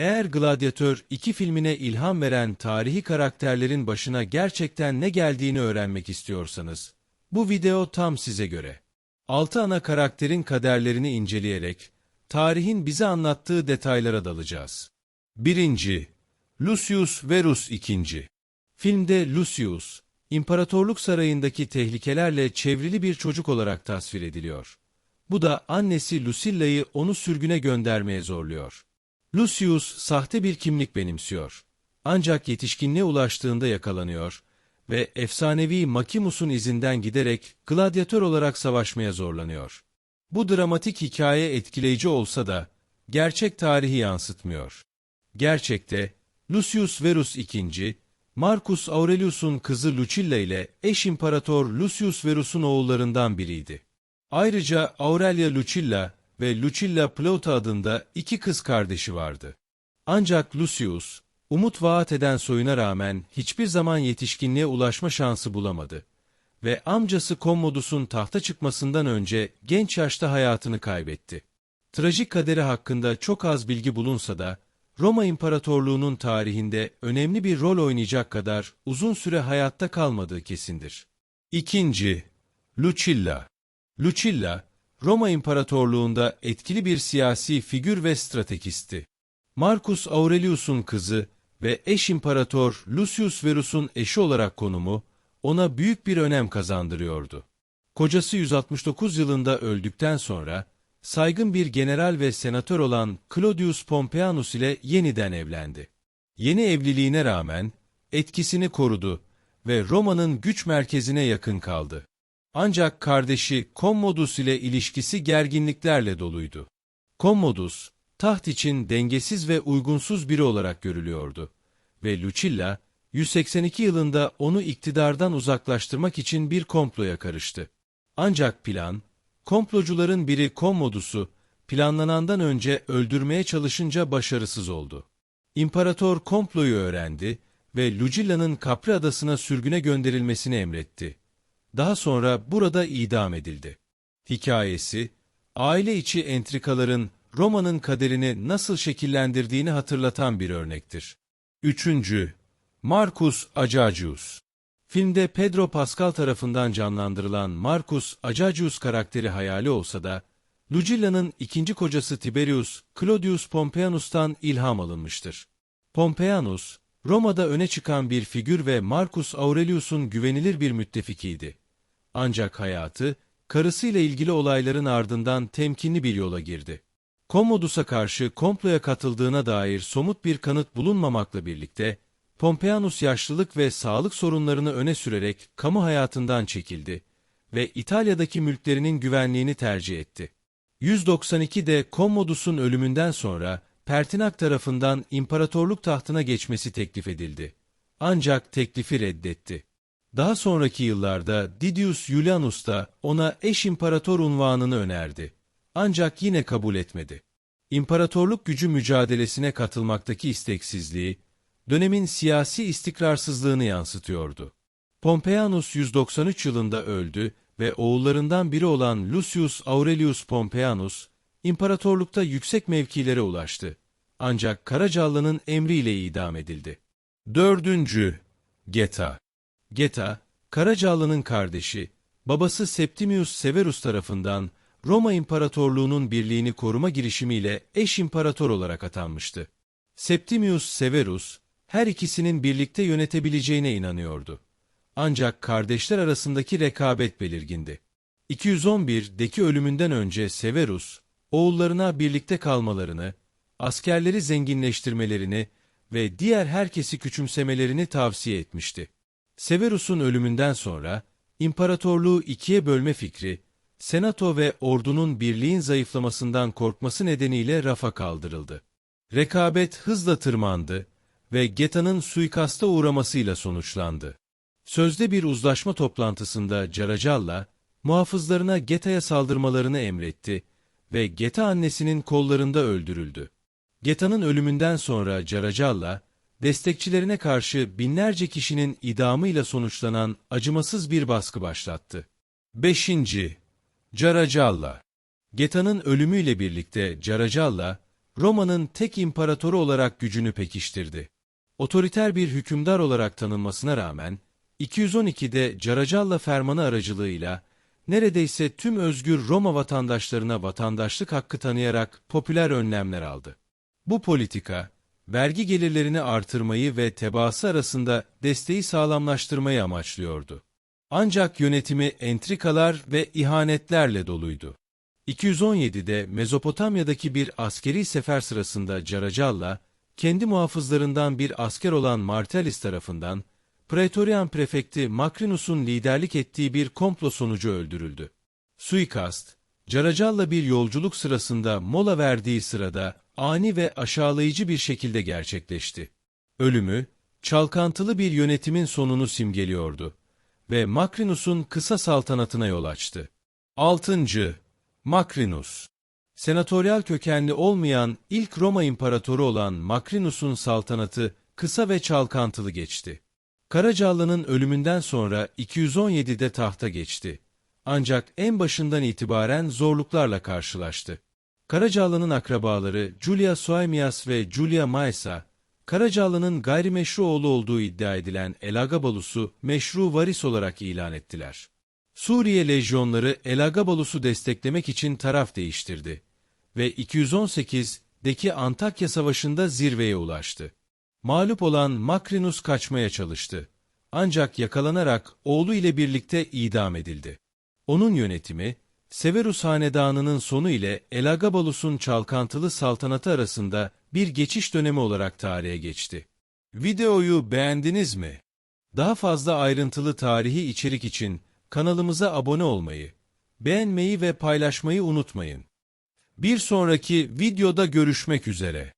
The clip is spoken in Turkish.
Eğer Gladyatör 2 filmine ilham veren tarihi karakterlerin başına gerçekten ne geldiğini öğrenmek istiyorsanız, bu video tam size göre. 6 ana karakterin kaderlerini inceleyerek, tarihin bize anlattığı detaylara dalacağız. 1. Lucius Verus II Filmde Lucius, İmparatorluk sarayındaki tehlikelerle çevrili bir çocuk olarak tasvir ediliyor. Bu da annesi Lucilla'yı onu sürgüne göndermeye zorluyor. Lucius sahte bir kimlik benimsiyor. Ancak yetişkinliğe ulaştığında yakalanıyor ve efsanevi Makimus'un izinden giderek gladyatör olarak savaşmaya zorlanıyor. Bu dramatik hikaye etkileyici olsa da gerçek tarihi yansıtmıyor. Gerçekte Lucius Verus II, Marcus Aurelius'un kızı Lucilla ile eş imparator Lucius Verus'un oğullarından biriydi. Ayrıca Aurelia Lucilla ve Lucilla Plauta adında iki kız kardeşi vardı. Ancak Lucius, umut vaat eden soyuna rağmen hiçbir zaman yetişkinliğe ulaşma şansı bulamadı ve amcası Commodus'un tahta çıkmasından önce genç yaşta hayatını kaybetti. Trajik kaderi hakkında çok az bilgi bulunsa da, Roma İmparatorluğu'nun tarihinde önemli bir rol oynayacak kadar uzun süre hayatta kalmadığı kesindir. İkinci, Lucilla Lucilla, Roma İmparatorluğu'nda etkili bir siyasi figür ve stratejisti. Marcus Aurelius'un kızı ve eş imparator Lucius Verus'un eşi olarak konumu ona büyük bir önem kazandırıyordu. Kocası 169 yılında öldükten sonra saygın bir general ve senatör olan Claudius Pompeianus ile yeniden evlendi. Yeni evliliğine rağmen etkisini korudu ve Roma'nın güç merkezine yakın kaldı. Ancak kardeşi Commodus ile ilişkisi gerginliklerle doluydu. Commodus, taht için dengesiz ve uygunsuz biri olarak görülüyordu ve Lucilla, 182 yılında onu iktidardan uzaklaştırmak için bir komploya karıştı. Ancak plan, komplocuların biri Commodus'u planlanandan önce öldürmeye çalışınca başarısız oldu. İmparator komployu öğrendi ve Lucilla'nın Capri adasına sürgüne gönderilmesini emretti. Daha sonra burada idam edildi. Hikayesi, aile içi entrikaların Roma'nın kaderini nasıl şekillendirdiğini hatırlatan bir örnektir. Üçüncü, Marcus Acacius Filmde Pedro Pascal tarafından canlandırılan Marcus Acacius karakteri hayali olsa da, Lucilla'nın ikinci kocası Tiberius Claudius Pompeianus'tan ilham alınmıştır. Pompeianus, Roma'da öne çıkan bir figür ve Marcus Aurelius'un güvenilir bir müttefikiydi. Ancak hayatı, karısıyla ilgili olayların ardından temkinli bir yola girdi. Commodus'a karşı komploya katıldığına dair somut bir kanıt bulunmamakla birlikte, Pompeianus yaşlılık ve sağlık sorunlarını öne sürerek kamu hayatından çekildi ve İtalya'daki mülklerinin güvenliğini tercih etti. 192'de Commodus'un ölümünden sonra Pertinak tarafından imparatorluk tahtına geçmesi teklif edildi. Ancak teklifi reddetti. Daha sonraki yıllarda Didius Julianus da ona eş imparator unvanını önerdi. Ancak yine kabul etmedi. İmparatorluk gücü mücadelesine katılmaktaki isteksizliği, dönemin siyasi istikrarsızlığını yansıtıyordu. Pompeianus 193 yılında öldü ve oğullarından biri olan Lucius Aurelius Pompeianus, imparatorlukta yüksek mevkilere ulaştı. Ancak Karacalı'nın emriyle idam edildi. Dördüncü, Geta Geta, Karacalı'nın kardeşi, babası Septimius Severus tarafından Roma İmparatorluğu'nun birliğini koruma girişimiyle eş imparator olarak atanmıştı. Septimius Severus, her ikisinin birlikte yönetebileceğine inanıyordu. Ancak kardeşler arasındaki rekabet belirgindi. 211'deki ölümünden önce Severus, oğullarına birlikte kalmalarını, askerleri zenginleştirmelerini ve diğer herkesi küçümsemelerini tavsiye etmişti. Severus'un ölümünden sonra, imparatorluğu ikiye bölme fikri, senato ve ordunun birliğin zayıflamasından korkması nedeniyle rafa kaldırıldı. Rekabet hızla tırmandı ve Geta'nın suikasta uğramasıyla sonuçlandı. Sözde bir uzlaşma toplantısında Caracalla, muhafızlarına Geta'ya saldırmalarını emretti ve Geta annesinin kollarında öldürüldü. Geta'nın ölümünden sonra Caracalla, destekçilerine karşı binlerce kişinin idamıyla sonuçlanan acımasız bir baskı başlattı. 5. Caracalla Geta'nın ölümüyle birlikte Caracalla, Roma'nın tek imparatoru olarak gücünü pekiştirdi. Otoriter bir hükümdar olarak tanınmasına rağmen, 212'de Caracalla fermanı aracılığıyla neredeyse tüm özgür Roma vatandaşlarına vatandaşlık hakkı tanıyarak popüler önlemler aldı. Bu politika, vergi gelirlerini artırmayı ve tebaası arasında desteği sağlamlaştırmayı amaçlıyordu. Ancak yönetimi entrikalar ve ihanetlerle doluydu. 217'de Mezopotamya'daki bir askeri sefer sırasında Caracalla, kendi muhafızlarından bir asker olan Martellis tarafından, Praetorian prefekti Macrinus'un liderlik ettiği bir komplo sonucu öldürüldü. Suikast, Caracalla bir yolculuk sırasında mola verdiği sırada ani ve aşağılayıcı bir şekilde gerçekleşti. Ölümü, çalkantılı bir yönetimin sonunu simgeliyordu ve Macrinus'un kısa saltanatına yol açtı. 6. Macrinus Senatoryal kökenli olmayan ilk Roma imparatoru olan Macrinus'un saltanatı kısa ve çalkantılı geçti. Karacalı'nın ölümünden sonra 217'de tahta geçti. Ancak en başından itibaren zorluklarla karşılaştı. Karacalı'nın akrabaları Julia Soaemias ve Julia Maesa, Karacalı'nın gayrimeşru oğlu olduğu iddia edilen Elagabalus'u meşru varis olarak ilan ettiler. Suriye lejyonları Elagabalus'u desteklemek için taraf değiştirdi ve 218'deki Antakya Savaşı'nda zirveye ulaştı. Mağlup olan Macrinus kaçmaya çalıştı. Ancak yakalanarak oğlu ile birlikte idam edildi. Onun yönetimi, Severus Hanedanı'nın sonu ile Elagabalus'un çalkantılı saltanatı arasında bir geçiş dönemi olarak tarihe geçti. Videoyu beğendiniz mi? Daha fazla ayrıntılı tarihi içerik için kanalımıza abone olmayı, beğenmeyi ve paylaşmayı unutmayın. Bir sonraki videoda görüşmek üzere.